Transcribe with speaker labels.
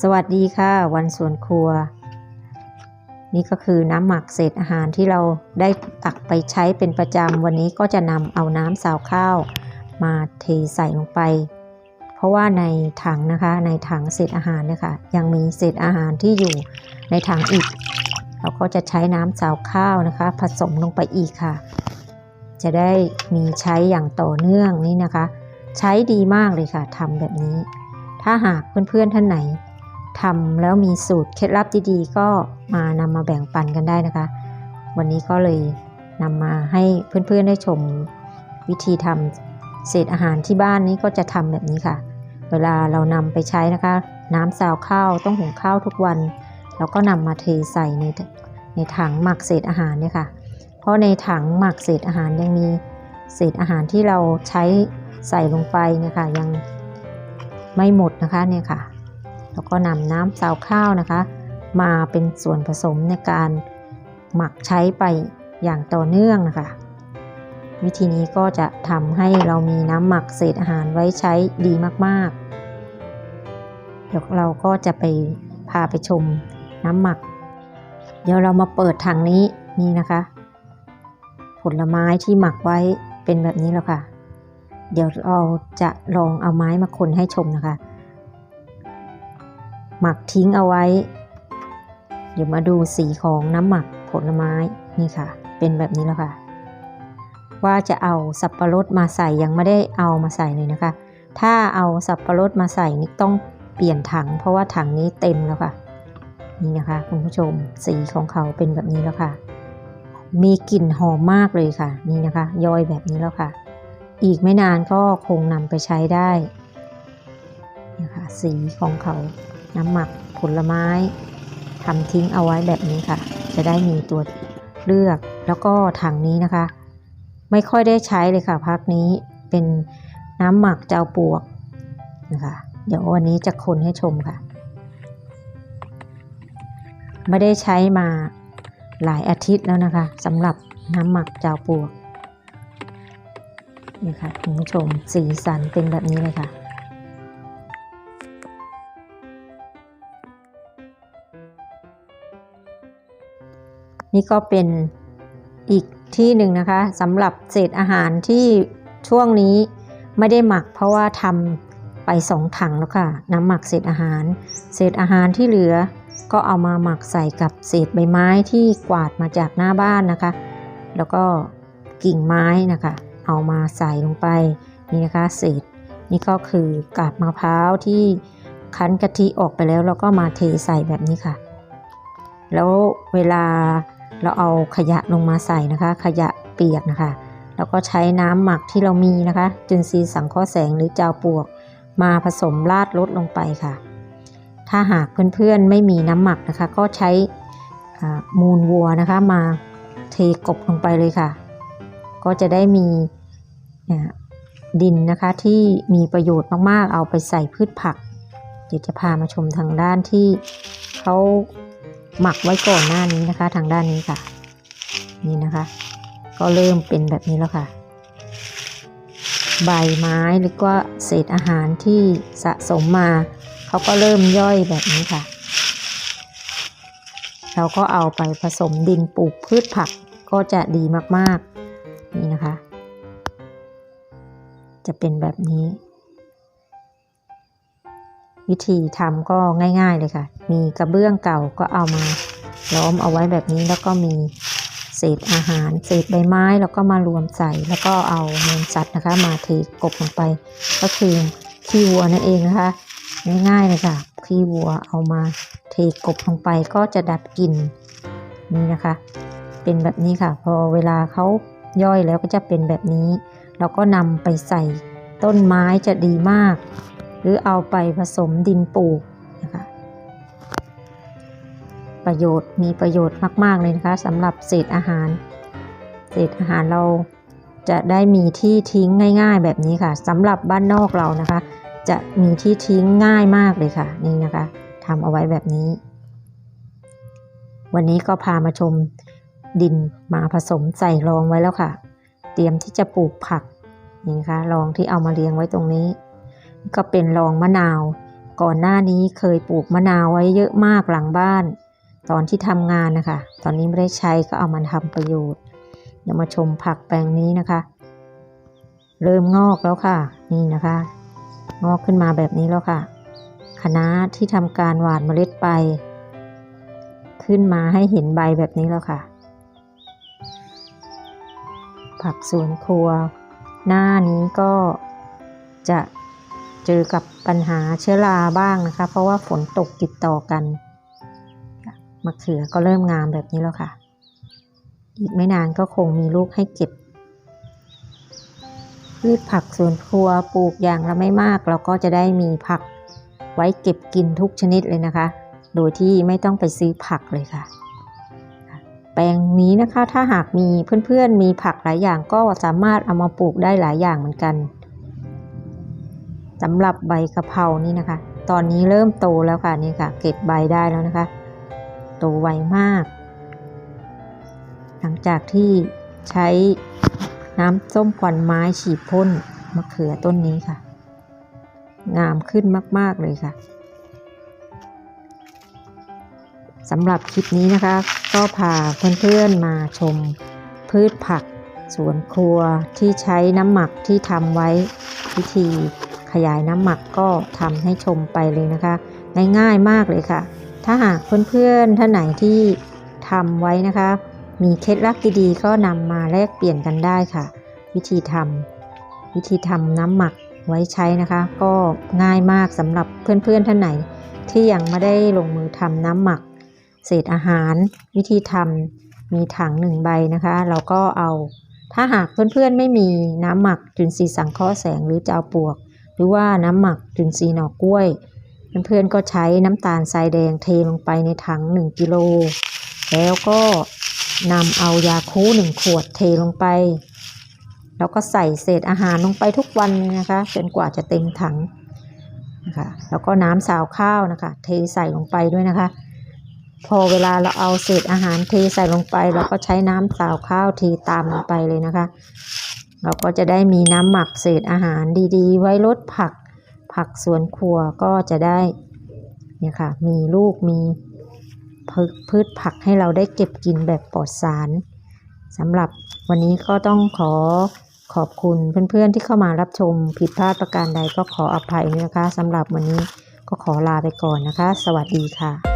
Speaker 1: สวัสดีค่ะวันสวนครัว นี่ก็คือน้ำหมักเศษอาหารที่เราได้ตักไปใช้เป็นประจำวันนี้ก็จะนำเอาน้ำสาวข้าวมาเทใส่ลงไป เพราะว่าในถังนะคะในถังเศษอาหารนี่ยค่ะยังมีเศษอาหารที่อยู่ในถังอีก เราก็จะใช้น้ำสาวข้าวนะคะ ผสมลงไปอีกค่ะ จะได้มีใช้อย่างต่อเนื่องนี่นะคะ ใช้ดีมากเลยค่ะทำแบบนี้ ถ้าหากเพื่อนๆท่านไหน ทำแล้วมีสูตรเคล็ดลับดีๆ ก็มานำมาแบ่งปันกันได้นะคะ วันนี้ก็เลยนำมาให้เพื่อนๆได้ชมวิธีทำเศษอาหารที่บ้านนี้ก็จะทำแบบนี้ค่ะ เวลาเรานำไปใช้นะคะ น้ำซาวข้าวต้องหุงข้าวทุกวัน แล้วก็นำมาเทใส่ในในถังหมักเศษอาหารเนี่ยค่ะ เพราะในถังหมักเศษอาหารยังมีเศษอาหารที่เราใช้ใส่ลงไปเนี่ยค่ะยังไม่หมดนะคะเนี่ยค่ะ แล้วก็นำน้ำซาวข้าวนะคะ มาเป็นส่วนผสมในการหมักใช้ไปอย่างต่อเนื่องนะคะ วิธีนี้ก็จะทำให้เรามีน้ำหมักเศษอาหารไว้ใช้ดีมากๆ เดี๋ยวเราก็จะไปพาไปชมน้ำหมัก เดี๋ยวเรามาเปิดถังนี้นี่นะคะ ผลไม้ที่หมักไว้เป็นแบบนี้แล้วค่ะ เดี๋ยวเราจะลองเอาไม้มาคนให้ชมนะคะ หมักทิ้งเอาไว้ เดี๋ยวมาดูสีของน้ำหมักผลไม้นี่ค่ะ เป็นแบบนี้แล้วค่ะ ว่าจะเอาสับปะรดมาใส่ยังไม่ได้เอามาใส่เลยนะคะ ถ้าเอาสับปะรดมาใส่นี่ต้องเปลี่ยนถัง เพราะว่าถังนี้เต็มแล้วค่ะ นี่นะคะ คุณผู้ชมสีของเขาเป็นแบบนี้แล้วค่ะ มีกลิ่นหอมมากเลยค่ะ นี่นะคะ ย่อยแบบนี้แล้วค่ะ อีกไม่นานก็คงนำไปใช้ได้นะคะสีของเขา น้ำหมักผลไม้ทำทิ้งเอาไว้แบบนี้ค่ะ จะได้มีตัวเลือกแล้วก็ถังนี้นะคะ ไม่ค่อยได้ใช้เลยค่ะ พักนี้เป็นน้ำหมักเจ้าปวกนะคะเดี๋ยววันนี้จะคนให้ชมค่ะ ไม่ได้ใช้มาหลายอาทิตย์แล้วนะคะสำหรับน้ำหมักเจ้าปวกนี่ค่ะคุณผู้ชมสีสันเป็นแบบนี้เลยค่ะ นี่ก็เป็นอีกที่หนึ่งนะคะสำหรับเศษอาหารที่ช่วงนี้ไม่ได้หมักเพราะว่าทำไปสองถังแล้วค่ะน้ำหมักเศษอาหาร เศษอาหารที่เหลือก็เอามาหมักใส่กับเศษใบไม้ที่กวาดมาจากหน้าบ้านนะคะ แล้วก็กิ่งไม้นะคะ เอามาใส่ลงไปนี่นะคะเศษนี่ก็คือกาบมะพร้าวที่คั้นกะทิออกไปแล้วแล้วก็มาเทใส่แบบนี้ค่ะ แล้วเวลา เราเอาขยะลงมาใส่นะคะ ขยะเปียกนะคะ แล้วก็ใช้น้ำหมักที่เรามีนะคะ จุนทรีสังเคราะห์แสงหรือเจ้าปวก มาผสมราดลดลงไปค่ะ ถ้าหากเพื่อนๆไม่มีน้ำหมักนะคะ ก็ใช้มูลวัวนะคะ มาเทกบลงไปเลยค่ะ ก็จะได้มีดินนะคะที่มีประโยชน์มากๆ เอาไปใส่พืชผัก เดี๋ยวจะพามาชมทางด้านที่เขา หมักไว้ก่อนหน้านี้นะคะ ทางด้านนี้ค่ะ นี่นะคะ ก็เริ่มเป็นแบบนี้แล้วค่ะ ใบไม้หรือว่าเศษอาหารที่สะสมมา เขาก็เริ่มย่อยแบบนี้ค่ะ เราก็เอาไปผสมดินปลูกพืชผักก็จะดีมาก ๆ นี่นะคะ จะเป็นแบบนี้ วิธีทำก็ง่ายๆเลยค่ะ มีกระเบื้องเก่าก็เอามาล้อมเอาไว้แบบนี้แล้วก็มีเศษอาหาร เศษใบไม้แล้วก็มารวมใส่ แล้วก็เอามูลสัตว์นะคะ มาเทกบลงไป ก็คือขี้วัวนั่นเองนะคะ ง่ายๆเลยค่ะขี้วัวเอามาเทกบลงไปก็จะดับกลิ่นนี่นะคะ เป็นแบบนี้ค่ะ พอเวลาเขาย่อยแล้วก็จะเป็นแบบนี้ เราก็นำไปใส่ต้นไม้จะดีมาก หรือเอาไปผสมดินปลูกนะคะประโยชน์มีประโยชน์มาก ๆ เลยนะคะสำหรับเศษอาหาร เศษอาหารเราจะได้มีที่ทิ้งง่าย ๆ แบบนี้ค่ะสำหรับบ้านนอกเรานะคะ จะมีที่ทิ้งง่ายมากเลยค่ะนี่นะคะทำเอาไว้แบบนี้ วันนี้ก็พามาชมดินมาผสมใส่รองไว้แล้วค่ะ เตรียมที่จะปลูกผักนี่นะคะรองที่เอามาเลี้ยงไว้ตรงนี้ ก็เป็นรองมะนาว ก่อนหน้านี้เคยปลูกมะนาวไว้เยอะมากหลังบ้าน ตอนที่ทำงานนะคะ ตอนนี้ไม่ได้ใช้ก็เอามาทำประโยชน์เดี๋ยวมาชมผักแปลงนี้นะคะ เริ่มงอกแล้วค่ะ นี่นะคะ งอกขึ้นมาแบบนี้แล้วค่ะคะน้าที่ทำการหว่านเมล็ดไป ขึ้นมาให้เห็นใบแบบนี้แล้วค่ะ ผักสวนครัว หน้านี้ก็จะ เจอกับปัญหาเชื้อราบ้างนะคะ เพราะว่าฝนตกติดต่อกันมะเขือก็เริ่มงามแบบนี้แล้วค่ะ อีกไม่นานก็คงมีลูกให้เก็บ พืชผักสวนครัวปลูกอย่างละไม่มาก เราก็จะได้มีผักไว้เก็บกินทุกชนิดเลยนะคะ โดยที่ไม่ต้องไปซื้อผักเลยค่ะ แปลงนี้นะคะถ้าหากมีเพื่อนๆมีผักหลายอย่างก็สามารถเอามาปลูกได้หลายอย่างเหมือนกัน สำหรับใบกะเพรานี่นะคะ ตอนนี้เริ่มโตแล้วค่ะนี่ค่ะ เก็บใบได้แล้วนะคะ โตไวมาก หลังจากที่ใช้น้ำส้มควันไม้ฉีดพ่นมะเขือต้นนี้ค่ะ งามขึ้นมาก ๆ เลยค่ะสำหรับคลิปนี้นะคะ ก็พาเพื่อนๆมาชมพืชผักสวนครัวที่ใช้น้ำหมักที่ทำไว้วิธี ขยายน้ำหมักก็ทำให้ชมไปเลยนะคะ ง่ายๆมากเลยค่ะ ถ้าหากเพื่อนๆท่านไหนที่ทำไว้นะคะ มีเคล็ดลับดีๆก็นำมาแลกเปลี่ยนกันได้ค่ะ วิธีทำวิธีทำน้ำหมักไว้ใช้นะคะ ก็ง่ายมากสำหรับเพื่อนๆท่านไหน ที่ยังไม่ได้ลงมือทำน้ำหมัก เศษอาหาร วิธีทำมีถังหนึ่งใบนะคะ เราก็เอาถ้าหากเพื่อนๆไม่มีน้ำหมักจุลินทรีย์สังเคราะห์แสงหรือจะเอาปวก หรือว่าน้ำหมักจุลินทรีหน่อกล้วย เพื่อนๆก็ใช้น้ำตาลทรายแดงเทลงไปในถัง 1 กิโล แล้วก็นำเอายาคูหนึ่งขวดเทลงไป แล้วก็ใส่เศษอาหารลงไปทุกวันนะคะจนกว่าจะเต็มถังนะคะแล้วก็น้ำสาวข้าวนะคะ เทใส่ลงไปด้วยนะคะ พอเวลาเราเอาเศษอาหารเทใส่ลงไป เราก็ใช้น้ำสาวข้าวเทตามลงไปเลยนะคะ เราก็จะได้มีน้ำหมักเศษอาหารดีๆ ไว้ลดผัก ผักสวนครัวก็จะได้เนี่ยค่ะมีลูกมีพืพืชผักให้เราได้เก็บกินแบบปลอดสารสำหรับวันนี้ก็ต้องขอขอบคุณเพื่อนๆที่เข้ามารับชมผิดพลาดประการใดก็ขออภัยนะคะสำหรับวันนี้ก็ขอลาไปก่อนนะคะ สวัสดีค่ะ